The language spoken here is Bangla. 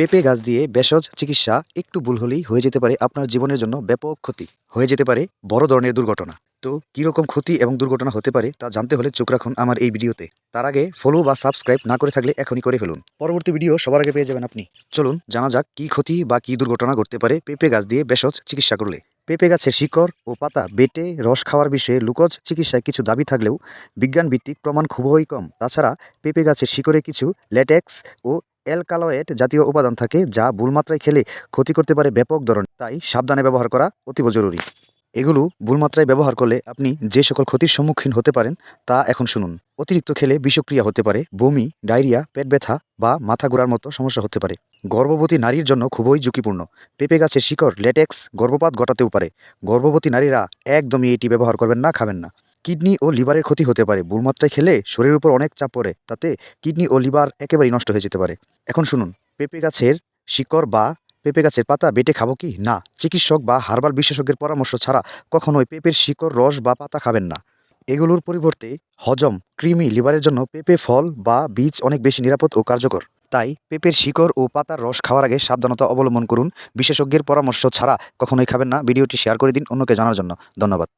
পেঁপে গাছ দিয়ে ভেষজ চিকিৎসা একটু ভুল হলেই হয়ে যেতে পারে আপনার জীবনের জন্য ব্যাপক ক্ষতি। হয়ে যেতে পারে বড় ধরনের দুর্ঘটনা। তো কীরকম ক্ষতি এবং দুর্ঘটনা হতে পারে তা জানতে হলে চোখ রাখুন আমার এই ভিডিওতে। তার আগে ফলো বা সাবস্ক্রাইব না করে থাকলে এখনই করে ফেলুন। পরবর্তী ভিডিও সবার আগে পেয়ে যাবেন আপনি। চলুন জানা যাক কী ক্ষতি বা কী দুর্ঘটনা ঘটতে পারে পেঁপে গাছ দিয়ে ভেষজ চিকিৎসা করলে। পেঁপে গাছের শিকড় ও পাতা বেটে রস খাওয়ার বিষয়ে লুকজ চিকিৎসায় কিছু দাবি থাকলেও বিজ্ঞান ভিত্তিক প্রমাণ খুবই কম। তাছাড়া পেঁপে গাছের শিকড়ে কিছু ল্যাটেক্স ও অ্যালকালয়েড জাতীয় উপাদান থাকে যা ভুলমাত্রায় খেলে ক্ষতি করতে পারে ব্যাপক ধরনের। তাই সাবধানে ব্যবহার করা অতীব জরুরি। এগুলো ভুলমাত্রায় ব্যবহার করলে আপনি যে সকল ক্ষতির সম্মুখীন হতে পারেন তা এখন শুনুন। অতিরিক্ত খেলে বিষক্রিয়া হতে পারে, বমি, ডায়রিয়া, পেট ব্যথা বা মাথা ঘোরার মতো সমস্যা হতে পারে। গর্ভবতী নারীর জন্য খুবই ঝুঁকিপূর্ণ। পেঁপে গাছের শিকড়, ল্যাটেক্স, গর্ভপাত ঘটাতেও পারে। গর্ভবতী নারীরা একদমই এটি ব্যবহার করবেন না, খাবেন না। কিডনি ও লিভারের ক্ষতি হতে পারে। ভুলমাত্রায় খেলে শরীরের উপর অনেক চাপ পড়ে, তাতে কিডনি ও লিভার একেবারেই নষ্ট হয়ে যেতে পারে। এখন শুনুন, পেঁপে গাছের শিকড় বা পেঁপে গাছের পাতা বেটে খাব কি? না, চিকিৎসক বা হার্বাল বিশেষজ্ঞের পরামর্শ ছাড়া কখনোই পেঁপের শিকড়, রস বা পাতা খাবেন না। এগুলোর পরিবর্তে হজম, কৃমি, লিভারের জন্য পেঁপে ফল বা বীজ অনেক বেশি নিরাপদ ও কার্যকর। তাই পেঁপের শিকড় ও পাতার রস খাওয়ার আগে সাবধানতা অবলম্বন করুন। বিশেষজ্ঞের পরামর্শ ছাড়া কখনোই খাবেন না। ভিডিওটি শেয়ার করে দিন অন্যকে জানার জন্য। ধন্যবাদ।